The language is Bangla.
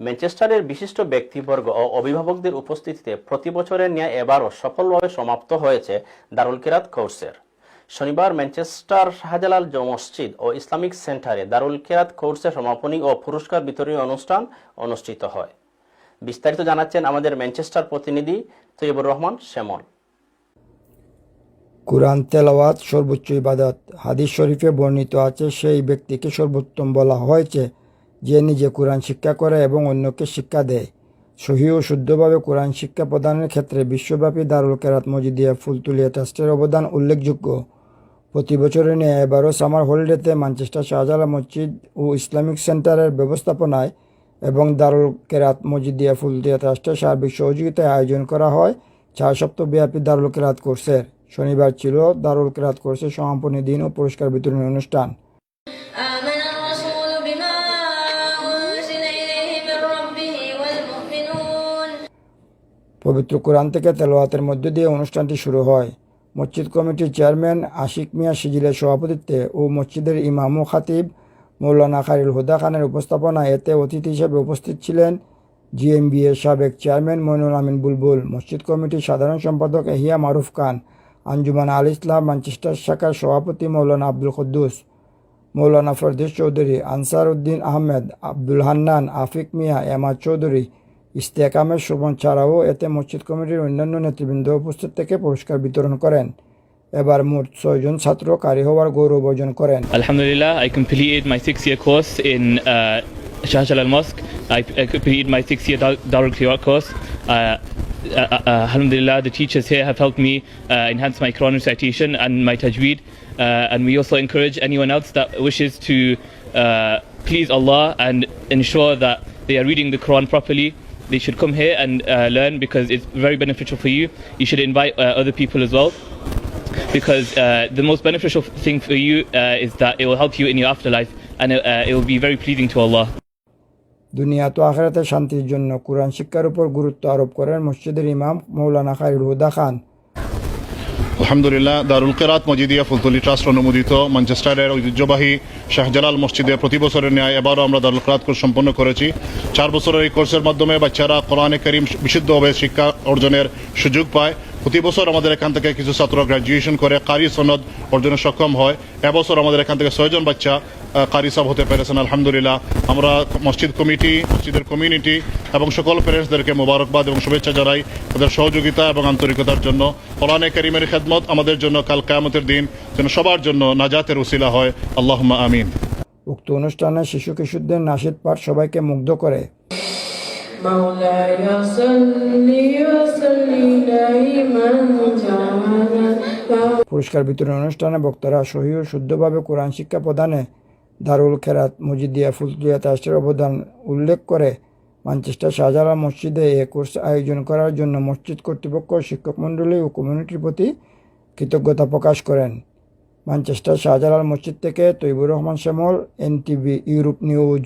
ম্যানচেস্টারের বিশিষ্ট ব্যক্তিবর্গ ও অভিভাবকদের উপস্থিতিতে প্রতি বছরের ন্যায় এবারও সফলভাবে সমাপ্ত হয়েছে দারুল কিরাত কোর্সের। শনিবার ম্যানচেস্টার শাহজালাল মসজিদ ও ইসলামিক সেন্টারে দারুল কিরাত কোর্সের সমাপনী ও পুরস্কার বিতরণী অনুষ্ঠান অনুষ্ঠিত হয়। বিস্তারিত জানাচ্ছেন আমাদের ম্যানচেস্টার প্রতিনিধি তৈবুর রহমান শ্যামল। কুরআন তেলাওয়াত সর্বোচ্চ ইবাদত। হাদিস শরীফে বর্ণিত আছে, সেই ব্যক্তিকে সর্বোত্তম বলা হয়েছে যে নিজে কোরআন শিক্ষা করে এবং অন্যকে শিক্ষা দেয়। সহি ও শুদ্ধভাবে কোরআন শিক্ষা প্রদানের ক্ষেত্রে বিশ্বব্যাপী দারুল কেরাত মজিদিয়া ফুলতুলিয়া ট্রাস্টের অবদান উল্লেখযোগ্য। প্রতি বছরের নিয়ে এবারও সামার হলিডেতে ম্যানচেস্টার শাহজালা মসজিদ ও ইসলামিক সেন্টারের ব্যবস্থাপনায় এবং দারুল কেরাত মজিদিয়া ফুলতুলিয়া ট্রাস্টের সার্বিক সহযোগিতায় আয়োজন করা হয় চার সপ্তাহব্যাপী দারুল কেরাত কোর্সের। শনিবার ছিল দারুল কেরাত কোর্সের সমাপনী দিন ও পুরস্কার বিতরণী অনুষ্ঠান। পবিত্র কোরআন থেকে তেলাওয়াতের মধ্য দিয়ে অনুষ্ঠানটি শুরু হয়। মসজিদ কমিটির চেয়ারম্যান আশিক মিয়া সিজিলের সভাপতিত্বে ও মসজিদের ইমাম খাতিব মৌলানা খারিল হুদা খানের উপস্থাপনায় এতে অতিথি হিসেবে উপস্থিত ছিলেন জিএমবি এর সাবেক চেয়ারম্যান মইনুল আমিন বুলবুল, মসজিদ কমিটির সাধারণ সম্পাদক এহিয়া মারুফ খান, আঞ্জুমান আল ইসলাম ম্যানচেস্টার শাখার সভাপতি মৌলানা আব্দুল কুদ্দুস, মৌলানা ফরদেশ চৌধুরী আনসার উদ্দিন আহমেদ, আব্দুল হান্নান, আফিক মিয়া এমাদ চৌধুরী ইস্তেকামের শোভন ছাড়াও এতে মসজিদ কমিটির অন্যান্য নেতৃবৃন্দ উপস্থিত থেকে পুরস্কার বিতরণ করেন এবার মোট ছয়জন ছাত্র কারি হওয়ার গৌরব অর্জন করেন my six-year course in uh, Shah Jalal Mosque. I, I completed my six-year Dar- Darul Qiyat course. Uh, uh, uh, Alhamdulillah, the teachers here have helped me uh, enhance my Quran recitation and my tajweed. Uh, and we also encourage anyone else that wishes to uh, please Allah and ensure that they are reading the Quran properly. They should come here and uh, learn because it's very beneficial for you. You should invite uh, other people as well because uh, the most beneficial thing for you uh, is that it will help you in your afterlife and it, uh, it will be very pleasing to Allah. দুনিয়া তো আখেরাতে শান্তির জন্য কোরআন শিক্ষার উপর গুরুত্ব আরোপ করেন মসজিদের ইমাম মৌলানা খাইরুল হুদা খান আলহামদুলিল্লাহ, দারুল কেরাত, মজিদিয়া ফুলতলি ট্রাস্ট অনুমোদিত ম্যানচেস্টারের ঐতিহ্যবাহী শাহজালাল মসজিদে প্রতি বছরের ন্যায় এবারও আমরা দারুল কেরাত কোর্স সম্পন্ন করেছি। চার বছরের এই কোর্সের মাধ্যমে বাচ্চারা কোরআনে করিম বিশুদ্ধভাবে শিক্ষা অর্জনের সুযোগ পায়। প্রতি বছর আমাদের এখান থেকে কিছু ছাত্র গ্র্যাজুয়েশন করে, কারি সনদ অর্জনে সক্ষম হয়। এবছর আমাদের এখান থেকে ছয়জন বাচ্চা কারি সাব হতে পেরেছেন আলহামদুলিল্লাহ আমরা মসজিদ কমিটি মসজিদের কমিউনিটি এবং সকল প্যারেন্টসদেরকে মোবারকবাদ এবং শুভেচ্ছা জানাই তাদের সহযোগিতা এবং আন্তরিকতার জন্য কোরআনে করিমের খেদমত আমাদের জন্য কাল কায়ামতের দিন যেন সবার জন্য নাজাতের উসিলা হয় আল্লাহ আমিন উক্ত অনুষ্ঠানে শিশু কিশোরদের নাসিদ পাঠ সবাইকে মুগ্ধ করে مولاي صل وسلم دائما تعالى পুরস্কার বিতরণ অনুষ্ঠানে বক্তারা সহি ও শুদ্ধভাবে কোরআন শিক্ষা প্রদানে দারুল খেরাত, মজিদিয়া ফুলতুয়া তাসের অবদান উল্লেখ করে মানচেস্টার শাহজালা মসজিদে এ কোর্স আয়োজন করার জন্য মসজিদ কর্তৃপক্ষ শিক্ষক মণ্ডলী ও কমিউনিটির প্রতি কৃতজ্ঞতা প্রকাশ করেন। মানচেস্টার শাহজালাল মসজিদ থেকে Taibur Rahman Shyamal, NTV, Europe news.